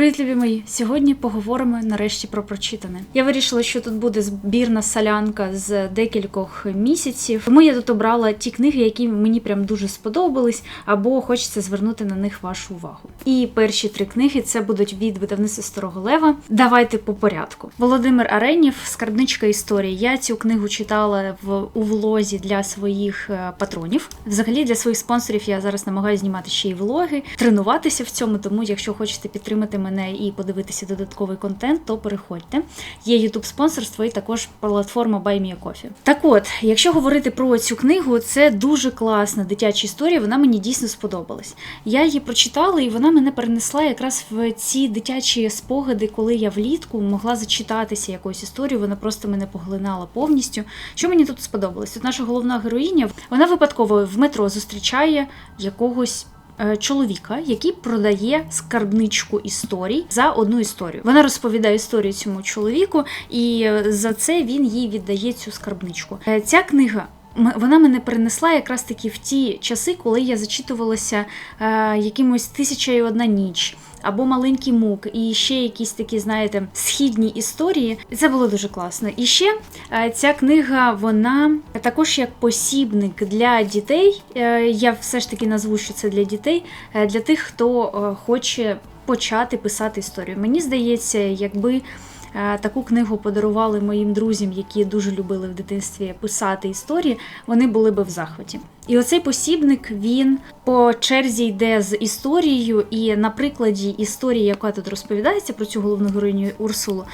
Привіт, любі мої! Сьогодні поговоримо нарешті про прочитане. Я вирішила, що тут буде збірна солянка з декількох місяців. Тому я тут обрала ті книги, які мені прям дуже сподобались, або хочеться звернути на них вашу увагу. І перші три книги це будуть від видавництва Старого Лева. Давайте по порядку. Володимир Аренів, Скарбничка історії. Я цю книгу читала в у влозі для своїх е, патронів. Взагалі для своїх спонсорів я зараз намагаюся знімати ще й влоги, тренуватися в цьому. Тому, якщо хочете підтримати мене і подивитися додатковий контент, то переходьте. Є youtube спонсорство і також платформа Buy Me a Coffee. Так от, якщо говорити про цю книгу, це дуже класна дитяча історія. Вона мені дійсно сподобалась. Я її прочитала, і вона мене перенесла якраз в ці дитячі спогади, коли я влітку могла зачитатися якусь історію. Вона просто мене поглинала повністю. Що мені тут сподобалось? Тут наша головна героїня, вона випадково в метро зустрічає якогось. Е, Чоловіка, який продає скарбничку історій за одну історію. Вона розповідає історію цьому чоловіку, і е, за це він їй віддає цю скарбничку. Е, Ця книга. Вона мене перенесла якраз таки в ті часи, коли я зачитувалася е, якимось тисяча і одна ніч або маленький мук, і ще якісь такі, знаєте, східні історії. Це було дуже класно. І ще е, ця книга, вона також як посібник для дітей. Е, Я все ж таки назву, що це для дітей, е, для тих, хто хоче почати писати історію. Мені здається, якби. Е, Таку книгу подарували моїм друзям, які дуже любили в дитинстві писати історії. Вони були би в захваті. І оцей посібник він по черзі йде з історією, і на прикладі історії, яка тут розповідається про цю головну героїню Урсулу,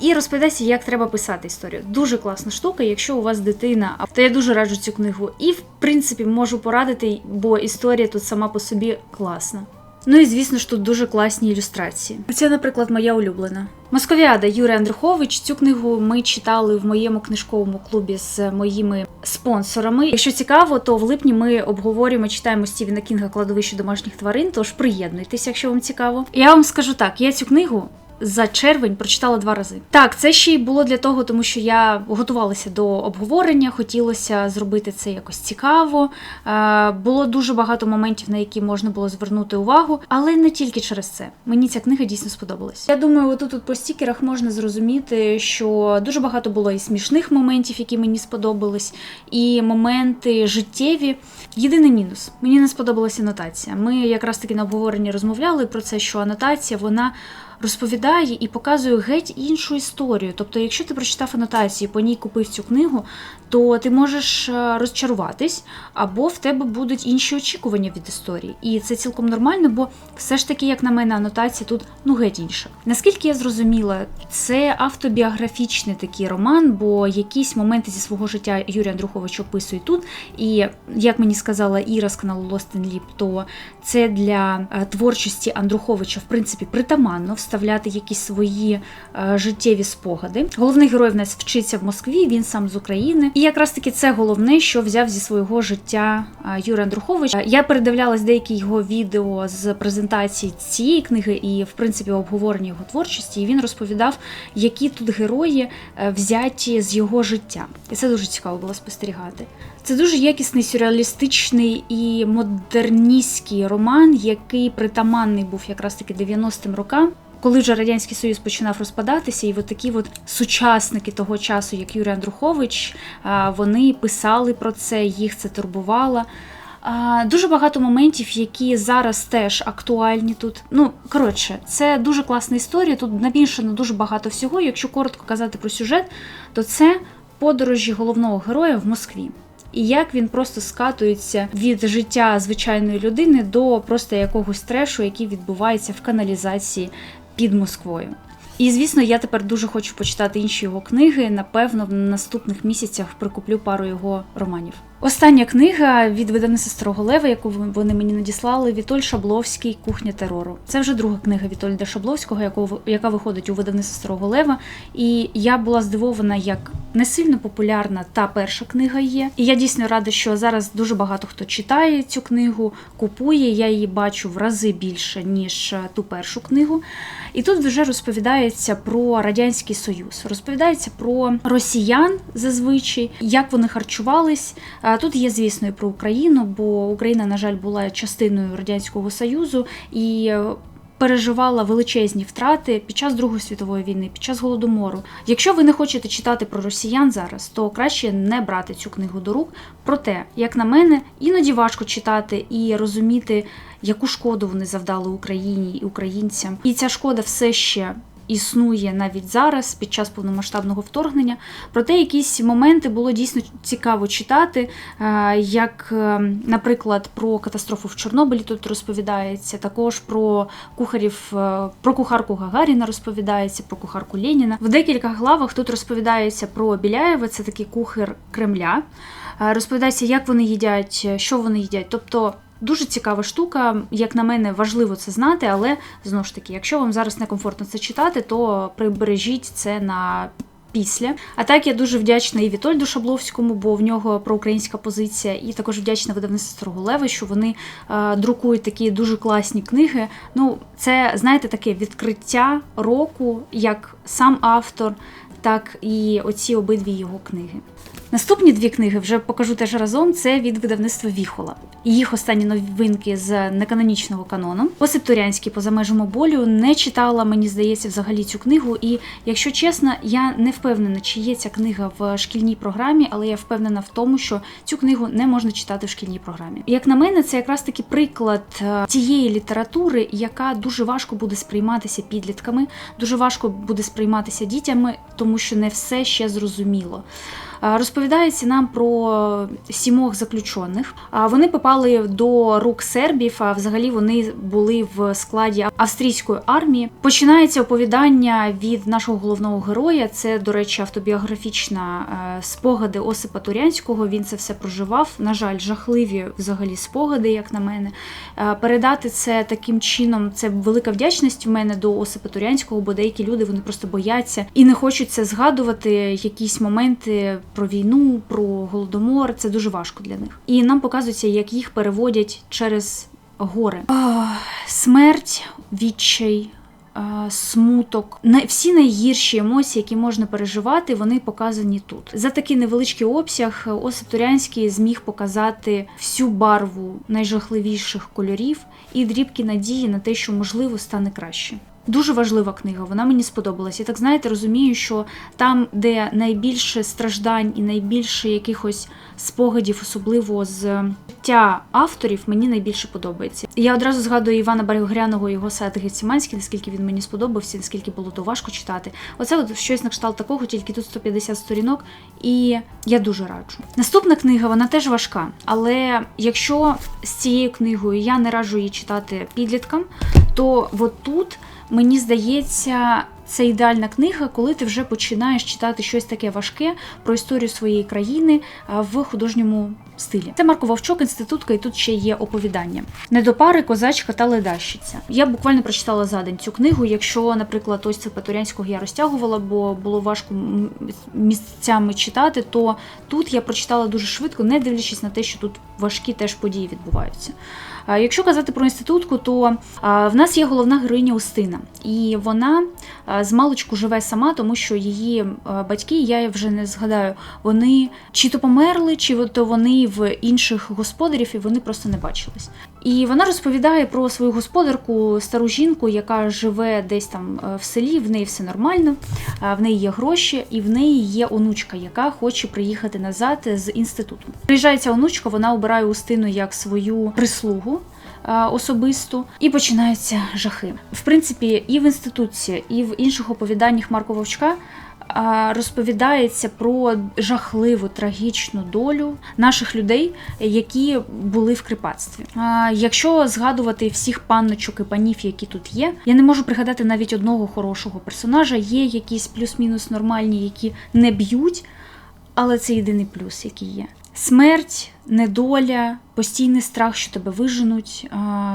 і розповідається, як треба писати історію. Дуже класна штука. Якщо у вас дитина, то я дуже раджу цю книгу. І в принципі можу порадити, бо історія тут сама по собі класна. Ну і звісно ж тут дуже класні ілюстрації. Це, наприклад, моя улюблена. Московіада Юрій Андрухович. Цю книгу ми читали в моєму книжковому клубі з моїми спонсорами. Якщо цікаво, то в липні ми обговорюємо, читаємо Стівена Кінга кладовище домашніх тварин. Тож приєднуйтесь, якщо вам цікаво. Я вам скажу так: я цю книгу. За червень прочитала два рази. Так, це ще й було для того, тому що я готувалася до обговорення, хотілося зробити це якось цікаво. Е, було дуже багато моментів, на які можна було звернути увагу, але не тільки через це. Мені ця книга дійсно сподобалась. Я думаю, отут тут по стікерах можна зрозуміти, що дуже багато було і смішних моментів, які мені сподобались, і моменти життєві. Єдиний мінус мені не сподобалася анотація. Ми якраз таки на обговоренні розмовляли про це, що анотація вона розповідає і показує геть іншу історію. Тобто, якщо ти прочитав анотацію, по ній купив цю книгу, то ти можеш е, розчаруватись, або в тебе будуть інші очікування від історії. І це цілком нормально, бо все ж таки, як на мене, анотація тут ну геть інша. Наскільки я зрозуміла, це автобіографічний такий роман, бо якісь моменти зі свого життя Юрій Андрухович описує тут. І як мені сказала Іра з каналу Lost in Leap, то це для е, творчості Андруховича в принципі притаманно вставляти якісь свої е, життєві спогади. Головний герой в нас вчиться в Москві, він сам з України. І якраз таки це головне, що взяв зі свого життя е, Юрій Андрухович. Е, Я передивлялась деякі його відео з презентації цієї книги і, в принципі, обговорення його творчості. І він розповідав, які тут герої взяті з його життя. І це дуже цікаво було спостерігати. Це дуже якісний сюрреалістичний і модерністський роман, який притаманний був якраз таки 90-м рокам. Коли вже радянський союз починав розпадатися, і от такі от сучасники того часу, як Юрій Андрухович, вони писали про це, їх це турбувало. Дуже багато моментів, які зараз теж актуальні тут. Ну коротше, це дуже класна історія. Тут намішано дуже багато всього. Якщо коротко казати про сюжет, то це подорожі головного героя в Москві. І як він просто скатується від життя звичайної людини до просто якогось трешу, який відбувається в каналізації під Москвою. І звісно, я тепер дуже хочу почитати інші його книги. Напевно, в наступних місяцях прикуплю пару його романів. Остання книга від видавництва Старого Лева, яку вони мені надіслали, Вітоль Шабловський Кухня терору. Це вже друга книга Вітольда Шабловського, яку- яка виходить у видавництві Старого Лева. І я була здивована, як не сильно популярна та перша книга є. І я дійсно рада, що зараз дуже багато хто читає цю книгу, купує. Я її бачу в рази більше, ніж е, ту першу книгу. І тут вже розповідається про радянський союз, розповідається про росіян зазвичай, як вони харчувались. А Тут є, звісно, і про Україну, бо Україна, на жаль, була частиною радянського союзу, і е, переживала величезні втрати під час Другої світової війни, під час голодомору. Якщо ви не хочете читати про росіян зараз, то краще не брати цю книгу до рук. Проте, як на мене, іноді важко читати і розуміти, яку шкоду вони завдали Україні і українцям. І ця шкода все ще існує навіть зараз, під час повномасштабного вторгнення. Проте якісь моменти було дійсно цікаво читати, е, як, е, наприклад, про катастрофу в Чорнобилі тут розповідається, також про кухарів, е, про кухарку Гагаріна розповідається, про кухарку Леніна. В декілька главах тут розповідається про Біляєва, це такий кухар Кремля. Розповідається, як вони їдять, що вони їдять. Тобто Дуже цікава штука, як на мене, важливо це знати, але знову ж таки, якщо вам зараз некомфортно це читати, то прибережіть це на після. А так я дуже вдячна і Вітольду Шабловському, бо в нього проукраїнська позиція, і також вдячна видавництву Сторголеви, що вони е, друкують такі дуже класні книги. Ну, це знаєте, таке відкриття року, як сам автор, так і оці обидві його книги. Наступні дві книги вже покажу теж разом. Це від видавництва Віхола. Їх останні новинки з неканонічного канону. Посепторіанський поза межами болю не читала, мені здається, взагалі цю книгу. І якщо чесно, я не впевнена, чи є ця книга в шкільній програмі, але я впевнена в тому, що цю книгу не можна читати в шкільній програмі. Як на мене, це якраз таки приклад е, тієї літератури, яка дуже важко буде сприйматися підлітками, дуже важко буде сприйматися дітями, тому що не все ще зрозуміло. Розповідається нам про сімох заключених. Вони попали до рук сербів. А взагалі вони були в складі австрійської армії. Починається оповідання від нашого головного героя. Це, до речі, автобіографічна е, спогади Осипа Турянського. Він це все проживав. На жаль, жахливі взагалі спогади, як на мене. Е, Передати це таким чином. Це велика вдячність в мене до Осипа Турянського, бо деякі люди вони просто бояться і не хочуть це згадувати. Якісь моменти про війну, про голодомор. Це дуже важко для них. І нам показується, як їх переводять через гори. А, смерть, відчай. Смуток, всі найгірші емоції, які можна переживати, вони показані тут. За такий невеличкий обсяг Осип Турянський зміг показати всю барву найжахливіших кольорів і дрібки надії на те, що можливо стане краще. Дуже важлива книга, вона мені сподобалась. Я так знаєте, розумію, що там, де найбільше страждань і найбільше якихось спогадів, особливо з життя авторів, мені найбільше подобається. Я одразу згадую Івана Баргоряного і його сад Геціманський, наскільки він мені сподобався, наскільки було то важко читати. Оце от щось на кшталт такого, тільки тут 150 сторінок, і я дуже раджу. Наступна книга, вона теж важка, але якщо з цією книгою я не раджу її читати підліткам, то от тут мені здається. Це ідеальна книга, коли ти вже починаєш читати щось таке важке про історію своєї країни в художньому стилі. Це Марко Вовчок, інститутка, і тут ще є оповідання. Недопари, козачка та ледащиця. Я буквально прочитала за день цю книгу. Якщо, наприклад, ось це Патурянського я розтягувала, бо було важко місцями читати, то тут я прочитала дуже швидко, не дивлячись на те, що тут важкі теж події відбуваються. Якщо казати про інститутку, то в нас є головна героїня Устина, і вона з маличку живе сама, тому що її батьки, я вже не згадаю, вони чи то померли, чи то вони в інших господарів, і вони просто не бачились. І вона розповідає про свою господарку, стару жінку, яка живе десь там е, в селі, в неї все нормально, в неї є гроші, і в неї є онучка, яка хоче приїхати назад з інституту. Приїжджає ця онучка, вона обирає Устину як свою прислугу. Особисту і починаються жахи. В принципі, і в інституції, і в інших оповіданнях Марко Вовчка розповідається про жахливу трагічну долю наших людей, які були в кріпацтві. Якщо згадувати всіх панночок і панів, які тут є, я не можу пригадати навіть одного хорошого персонажа. Є якісь плюс-мінус нормальні, які не б'ють, але це єдиний плюс, який є. Смерть, недоля, постійний страх, що тебе виженуть,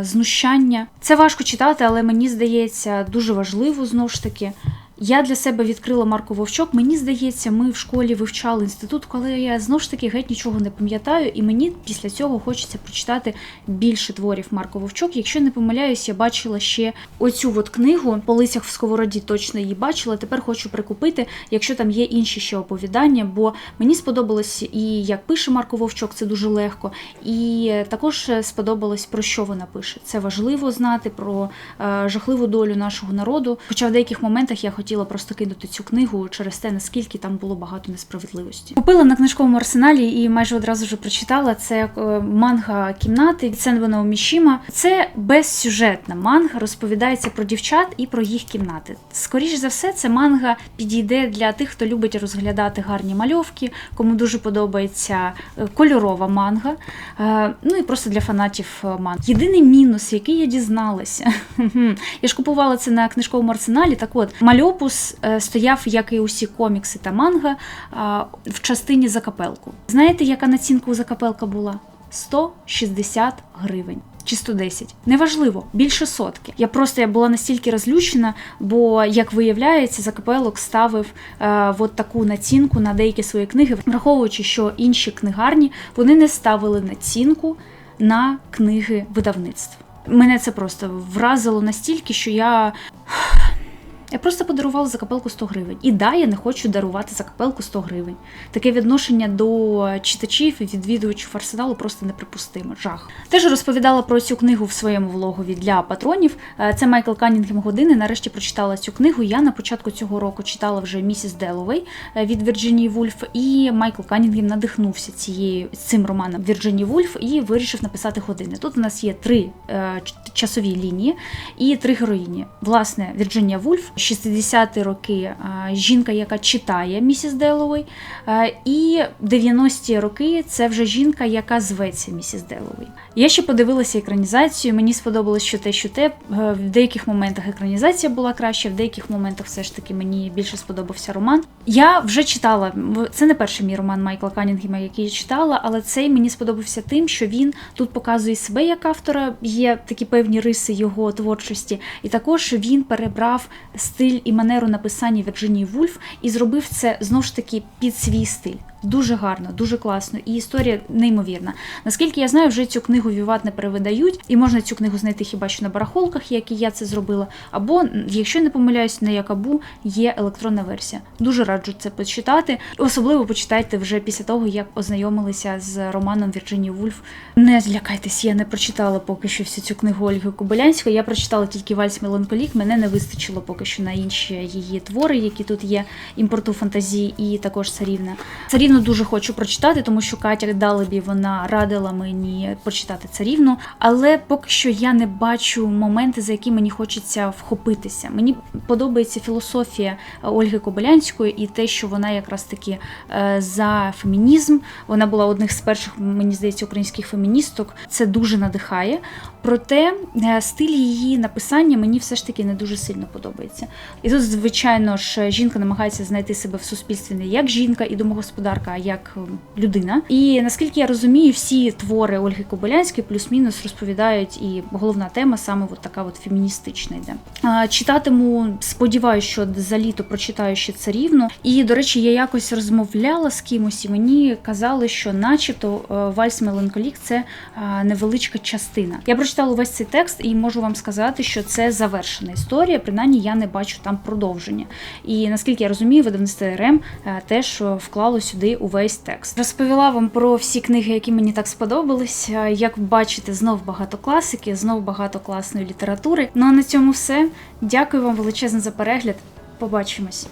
знущання. Це важко читати, але мені здається дуже важливо знову ж таки. Я для себе відкрила Марко Вовчок. Мені здається, ми в школі вивчали інститут, коли я знову ж таки геть нічого не пам'ятаю, і мені після цього хочеться прочитати більше творів Марко Вовчок. Якщо не помиляюсь, я бачила ще оцю от книгу по лицях в сковороді точно її бачила. Тепер хочу прикупити, якщо там є інші ще оповідання, бо мені сподобалось і як пише Марко Вовчок, це дуже легко, і також сподобалось про що вона пише. Це важливо знати про е, жахливу долю нашого народу. Хоча в деяких моментах я хотіла просто кинути цю книгу через те, наскільки там було багато несправедливості. Купила на книжковому арсеналі і майже одразу вже прочитала. Це е, манга кімнати від Сенвена Мішіма. Це безсюжетна манга, розповідається про дівчат і про їх кімнати. Скоріше за все, це манга підійде для тих, хто любить розглядати гарні мальовки, кому дуже подобається е, кольорова манга. Е, Ну і просто для фанатів манг. Єдиний мінус, який я дізналася, я ж купувала це на книжковому арсеналі. Так от, мальопус е, стояв, як і усі комікси та манга, в частині за капелку. Знаєте, яка націнка у закапелка була? 160 гривень. Чи 110. Неважливо, більше сотки. Я просто я була настільки розлючена, бо, як виявляється, Закапелок ставив е, от таку націнку на деякі свої книги, враховуючи, що інші книгарні вони не ставили націнку на книги видавництв. Мене це просто вразило настільки, що я. Я просто подарувала за капелку 100 гривень. І да, я не хочу дарувати за капелку 100 гривень. Таке відношення до читачів і відвідувачів арсеналу просто неприпустимо. Жах. Теж розповідала про цю книгу в своєму влогові для патронів. Е, Це Майкл Канінгем години. Нарешті прочитала цю книгу. Я на початку цього року читала вже місіс Деловей е, від Вірджинії Вульф, і Майкл Канінгем надихнувся цією цим романом Вірджині Вульф і вирішив написати години. Тут у нас є три е, часові лінії і три героїні. Власне, Вірджинія Вульф, 60-ті роки, жінка, яка читає місіс Деловей, а, і 90-ті роки це вже жінка, яка зветься місіс Деловей. Я ще подивилася екранізацію. Мені сподобалось, що те, що те. Е, В деяких моментах екранізація була краще, в деяких моментах все ж таки мені більше сподобався роман. Я вже читала. Це не перший мій роман Майкла Канінгема, який я читала, але цей мені сподобався тим, що він тут показує себе як автора. Є такі певні риси його творчості, і також він перебрав стиль і манеру написання Вірджинії Вульф і зробив це знову ж таки під свій стиль. Дуже гарно, дуже класно, і історія неймовірна. Наскільки я знаю, вже цю книгу Віват не перевидають, і можна цю книгу знайти хіба що на барахолках, як і я це зробила. Або, якщо не помиляюсь, на Якабу є електронна версія. Дуже раджу це почитати. Особливо почитайте вже після того, як ознайомилися з романом Вірджинії Вульф. Не злякайтесь, я не прочитала поки що всю цю книгу Ольги Кобилянської. Я прочитала тільки Вальс Меланколік. Мене не вистачило поки що на інші її твори, які тут є. Імпорту фантазії і також царівна. Царівну дуже хочу прочитати, тому що Катя Далебі вона радила мені прочитати царівну, але поки що я не бачу моменти, за які мені хочеться вхопитися. Мені подобається філософія Ольги Кобилянської і те, що вона якраз таки е, за фемінізм. Вона була одних з перших, мені здається, українських феміністок. Це дуже надихає. Проте е, стиль її написання мені все ж таки не дуже сильно подобається. І тут, звичайно ж, жінка намагається знайти себе в суспільстві не як жінка і домогосподарка, а як ем, людина. І наскільки я розумію, всі твори Ольги Кобилянської плюс-мінус розповідають, і головна тема саме от така от феміністична йде. Читатиму, сподіваюся, що за літо прочитаю ще царівну. І, до речі, я якось розмовляла з кимось, і мені казали, що, начебто, е, вальс Меланколік це е, невеличка частина. Я прочитала увесь цей текст і можу вам сказати, що це завершена історія. Принаймні, я не бачу там продовження. І наскільки я розумію, видавництво РМ е, теж вклало сюди увесь текст. Розповіла вам про всі книги, які мені так сподобались. Е, Як бачите, знов багато класики, знов багато класної літератури. Ну а на цьому все. Дякую вам величезно за перегляд. Побачимось.